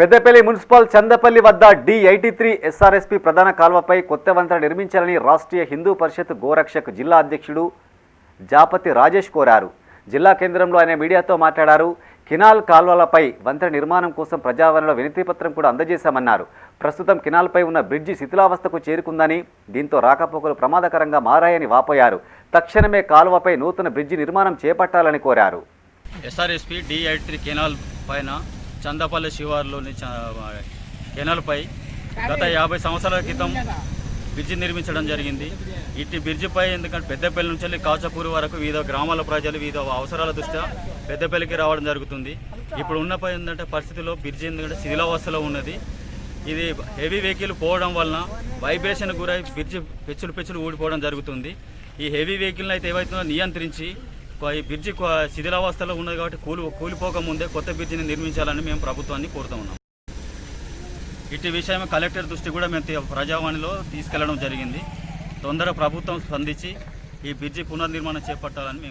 Peddapalli municipal Chandapalli వద్ద D eighty three SRSP ప్రధాన కాల్వపై కొత్త వంతెన నిర్మించాలని రాష్ట్రీయ హిందూ పరిషత్ గోరక్షక్ జిల్లా అధ్యక్షుడు జాపతి రాజేష్ కోరారు. జిల్లా కేంద్రంలో ఆయన మీడియాతో మాట్లాడారు. కినాల్ కాల్వలపై వంతెన నిర్మాణం కోసం ప్రజావరణలో వినతిపత్రం కూడా అందజేశామన్నారు. ప్రస్తుతం కినాల్పై ఉన్న బ్రిడ్జి శిథిలావస్థకు చేరుకుందని దీంతో రాకపోకలు ప్రమాదకరంగా మారాయని వాపోయారు. తక్షణమే కాలువపై నూతన బ్రిడ్జి నిర్మాణం చేపట్టాలని కోరారు. ఎస్ఆర్ఎస్పి డి త్రీ కెనాల్ పైన చందపల్లి శివార్లోని చ- కెనాల్పై గత యాభై సంవత్సరాల క్రితం బ్రిడ్జి నిర్మించడం జరిగింది. ఇట్టి బ్రిడ్జిపై ఎందుకంటే పెద్దపల్లి నుంచి వెళ్ళి కాచపూరి వరకు వివిధ గ్రామాల ప్రజలు వివిధ అవసరాల దృష్ట్యా పెద్దపల్లికి రావడం జరుగుతుంది. ఇప్పుడు ఉన్న పై ఏంటంటే పరిస్థితిలో బ్రిడ్జి ఎందుకంటే శిథిలావస్థలో ఉన్నది. ఇది హెవీ వెహికల్ పోవడం వలన వైబ్రేషన్ గురై బ్రిడ్జి పెచ్చులు పెచ్చులు ఊడిపోవడం జరుగుతుంది. ఈ హెవీ వెహికల్ని అయితే ఏవైతుందో నియంత్రించి ఈ బ్రిడ్జి శిథిలావస్థలో ఉన్నది కాబట్టి కూలి కూలిపోక ముందే కొత్త బ్రిడ్జిని నిర్మించాలని మేము ప్రభుత్వాన్ని కోరుతూ ఉన్నాం. ఇటు విషయం కలెక్టర్ దృష్టి కూడా మేము ప్రజావాణిలో తీసుకెళ్ళడం జరిగింది. తొందర ప్రభుత్వం స్పందించి ఈ బ్రిడ్జి పునర్నిర్మాణం చేపట్టాలని మేము